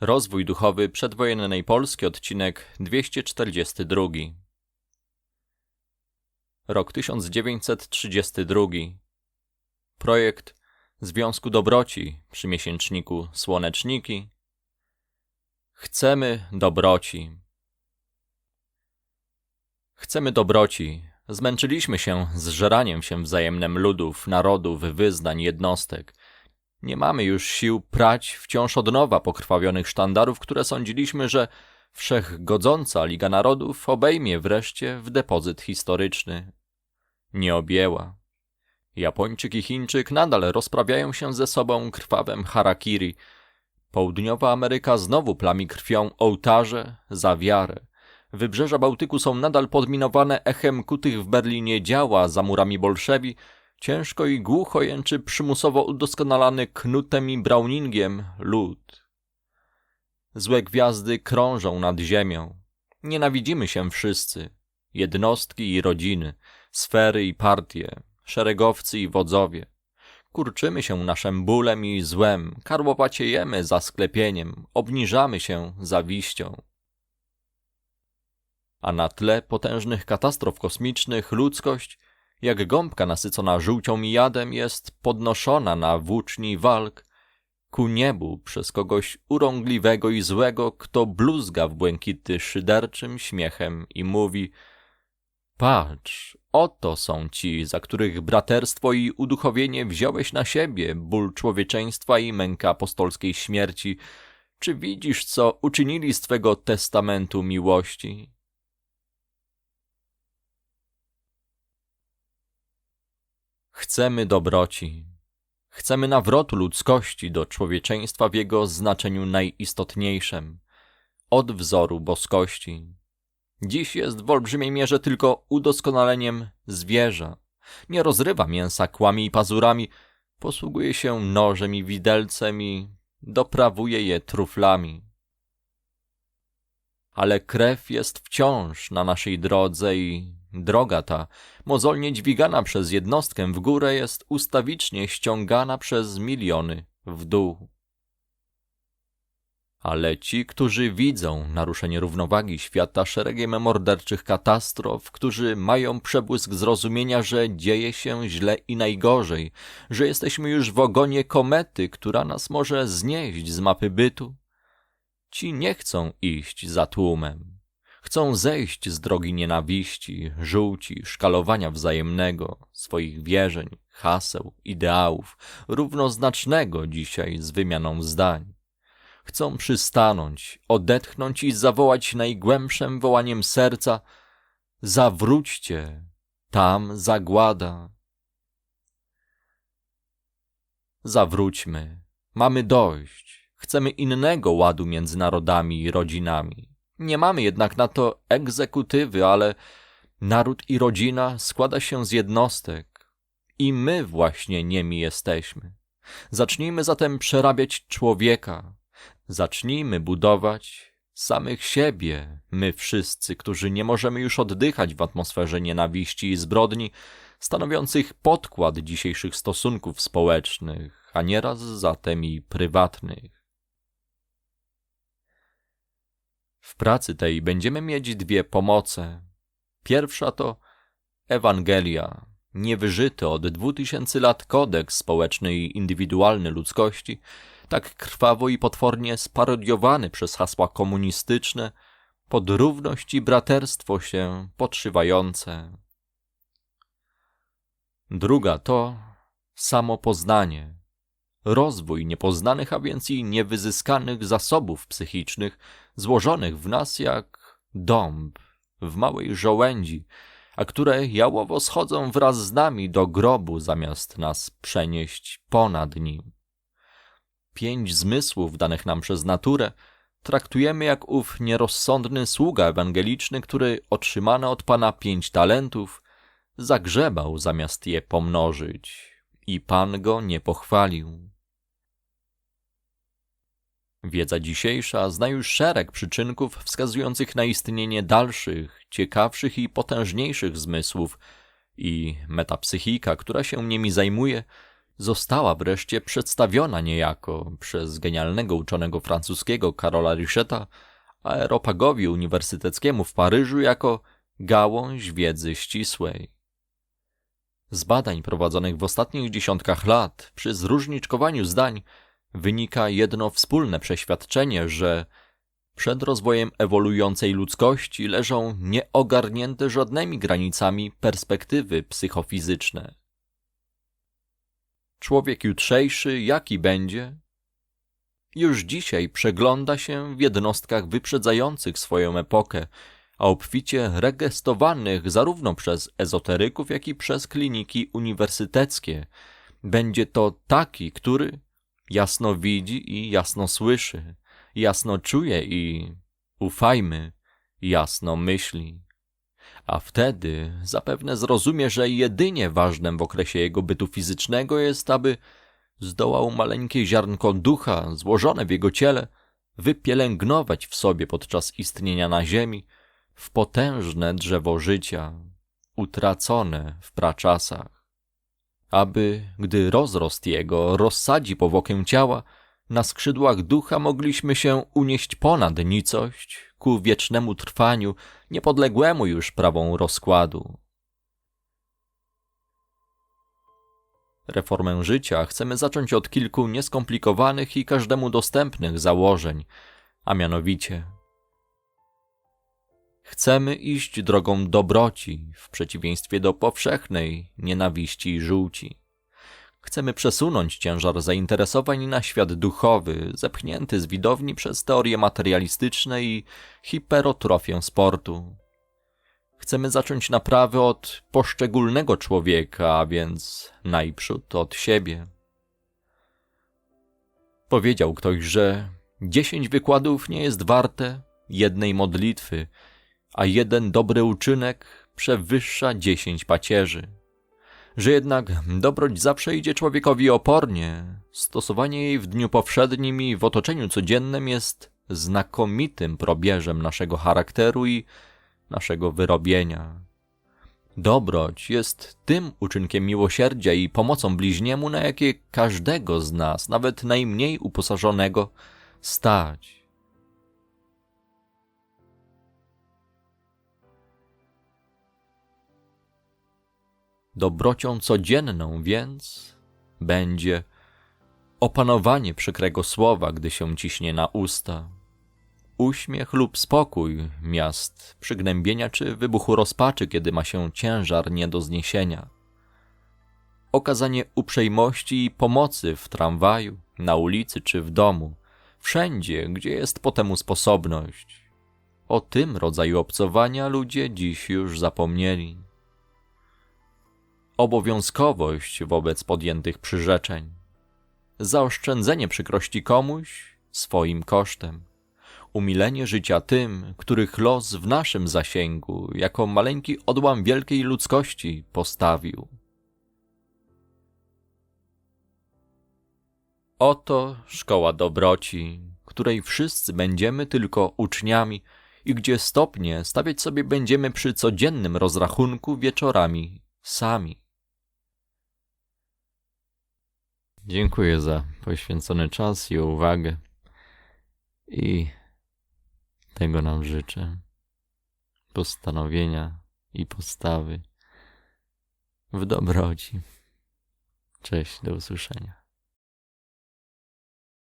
Rozwój duchowy przedwojennej Polski, odcinek 242. Rok 1932. Projekt Związku Dobroci przy miesięczniku Słoneczniki. Chcemy dobroci. Chcemy dobroci. Zmęczyliśmy się zżeraniem się wzajemnem ludów, narodów, wyznań, jednostek – nie mamy już sił prać wciąż od nowa pokrwawionych sztandarów, które sądziliśmy, że wszechgodząca Liga Narodów obejmie wreszcie w depozyt historyczny. Nie objęła. Japończyk i Chińczyk nadal rozprawiają się ze sobą krwawem harakiri. Południowa Ameryka znowu plami krwią ołtarze za wiarę. Wybrzeża Bałtyku są nadal podminowane echem kutych w Berlinie działa za murami Bolszewi, Ciężko i głucho jęczy przymusowo udoskonalany knutem i browningiem lud. Złe gwiazdy krążą nad ziemią. Nienawidzimy się wszyscy. Jednostki i rodziny, sfery i partie, szeregowcy i wodzowie. Kurczymy się naszym bólem i złem, karłowaciejemy za sklepieniem, obniżamy się zawiścią. A na tle potężnych katastrof kosmicznych ludzkość jak gąbka nasycona żółcią i jadem jest podnoszona na włóczni walk ku niebu przez kogoś urągliwego i złego, kto bluzga w błękity szyderczym śmiechem i mówi Patrz, oto są ci, za których braterstwo i uduchowienie wziąłeś na siebie ból człowieczeństwa i męka apostolskiej śmierci. Czy widzisz, co uczynili z twego testamentu miłości? Chcemy dobroci. Chcemy nawrotu ludzkości do człowieczeństwa w jego znaczeniu najistotniejszym, od wzoru boskości. Dziś jest w olbrzymiej mierze tylko udoskonaleniem zwierza. Nie rozrywa mięsa kłami i pazurami, posługuje się nożem i widelcem i doprawuje je truflami. Ale krew jest wciąż na naszej drodze i Droga ta, mozolnie dźwigana przez jednostkę w górę, jest ustawicznie ściągana przez miliony w dół. Ale ci, którzy widzą naruszenie równowagi świata szeregiem morderczych katastrof, którzy mają przebłysk zrozumienia, że dzieje się źle i najgorzej, że jesteśmy już w ogonie komety, która nas może znieść z mapy bytu, ci nie chcą iść za tłumem Chcą zejść z drogi nienawiści, żółci, szkalowania wzajemnego, swoich wierzeń, haseł, ideałów, równoznacznego dzisiaj z wymianą zdań. Chcą przystanąć, odetchnąć i zawołać najgłębszym wołaniem serca Zawróćcie, tam zagłada. Zawróćmy, mamy dość, chcemy innego ładu między narodami i rodzinami. Nie mamy jednak na to egzekutywy, ale naród i rodzina składa się z jednostek i my właśnie nimi jesteśmy. Zacznijmy zatem przerabiać człowieka, zacznijmy budować samych siebie, my wszyscy, którzy nie możemy już oddychać w atmosferze nienawiści i zbrodni, stanowiących podkład dzisiejszych stosunków społecznych, a nieraz zatem i prywatnych. W pracy tej będziemy mieć dwie pomoce. Pierwsza to Ewangelia, niewyżyty od dwóch tysięcy lat kodeks społeczny i indywidualny ludzkości, tak krwawo i potwornie sparodiowany przez hasła komunistyczne, pod równość i braterstwo się podszywające. Druga to samo poznanie, rozwój niepoznanych, a więc i niewyzyskanych zasobów psychicznych, złożonych w nas jak dąb w małej żołędzi, a które jałowo schodzą wraz z nami do grobu, zamiast nas przenieść ponad nim. Pięć zmysłów danych nam przez naturę traktujemy jak ów nierozsądny sługa ewangeliczny, który otrzymany od Pana pięć talentów zagrzebał zamiast je pomnożyć i Pan go nie pochwalił. Wiedza dzisiejsza zna już szereg przyczynków wskazujących na istnienie dalszych, ciekawszych i potężniejszych zmysłów i metapsychika, która się nimi zajmuje, została wreszcie przedstawiona niejako przez genialnego uczonego francuskiego Karola Richeta aeropagowi uniwersyteckiemu w Paryżu jako gałąź wiedzy ścisłej. Z badań prowadzonych w ostatnich dziesiątkach lat przy zróżniczkowaniu zdań wynika jedno wspólne przeświadczenie, że przed rozwojem ewoluującej ludzkości leżą nieogarnięte żadnymi granicami perspektywy psychofizyczne. Człowiek jutrzejszy, jaki będzie, już dzisiaj przegląda się w jednostkach wyprzedzających swoją epokę, a obficie regestowanych zarówno przez ezoteryków, jak i przez kliniki uniwersyteckie. Będzie to taki, który jasno widzi i jasno słyszy, jasno czuje i, ufajmy, jasno myśli. A wtedy zapewne zrozumie, że jedynie ważnym w okresie jego bytu fizycznego jest, aby zdołał maleńkie ziarnko ducha złożone w jego ciele wypielęgnować w sobie podczas istnienia na ziemi w potężne drzewo życia, utracone w praczasach. Aby, gdy rozrost jego rozsadzi powłokę ciała, na skrzydłach ducha mogliśmy się unieść ponad nicość ku wiecznemu trwaniu, niepodległemu już prawą rozkładu. Reformę życia chcemy zacząć od kilku nieskomplikowanych i każdemu dostępnych założeń, a mianowicie chcemy iść drogą dobroci w przeciwieństwie do powszechnej nienawiści i żółci. Chcemy przesunąć ciężar zainteresowań na świat duchowy, zepchnięty z widowni przez teorie materialistyczne i hiperotrofię sportu. Chcemy zacząć naprawę od poszczególnego człowieka, a więc najprzód od siebie. Powiedział ktoś, że dziesięć wykładów nie jest warte jednej modlitwy, a jeden dobry uczynek przewyższa dziesięć pacierzy. Że jednak dobroć zawsze idzie człowiekowi opornie. Stosowanie jej w dniu powszednim i w otoczeniu codziennym jest znakomitym probierzem naszego charakteru i naszego wyrobienia. Dobroć jest tym uczynkiem miłosierdzia i pomocą bliźniemu, na jakie każdego z nas, nawet najmniej uposażonego, stać. Dobrocią codzienną więc będzie opanowanie przykrego słowa, gdy się ciśnie na usta, uśmiech lub spokój miast przygnębienia czy wybuchu rozpaczy, kiedy ma się ciężar nie do zniesienia. Okazanie uprzejmości i pomocy w tramwaju, na ulicy czy w domu, wszędzie, gdzie jest po temu sposobność. O tym rodzaju obcowania ludzie dziś już zapomnieli. Obowiązkowość wobec podjętych przyrzeczeń. Zaoszczędzenie przykrości komuś swoim kosztem umilenie życia tym, których los w naszym zasięgu, jako maleńki odłam wielkiej ludzkości, postawił. Oto szkoła dobroci, której wszyscy będziemy tylko uczniami i gdzie stopnie stawiać sobie będziemy przy codziennym rozrachunku wieczorami sami. Dziękuję za poświęcony czas i uwagę. I tego nam życzę. Postanowienia i postawy w dobroci. Cześć, do usłyszenia.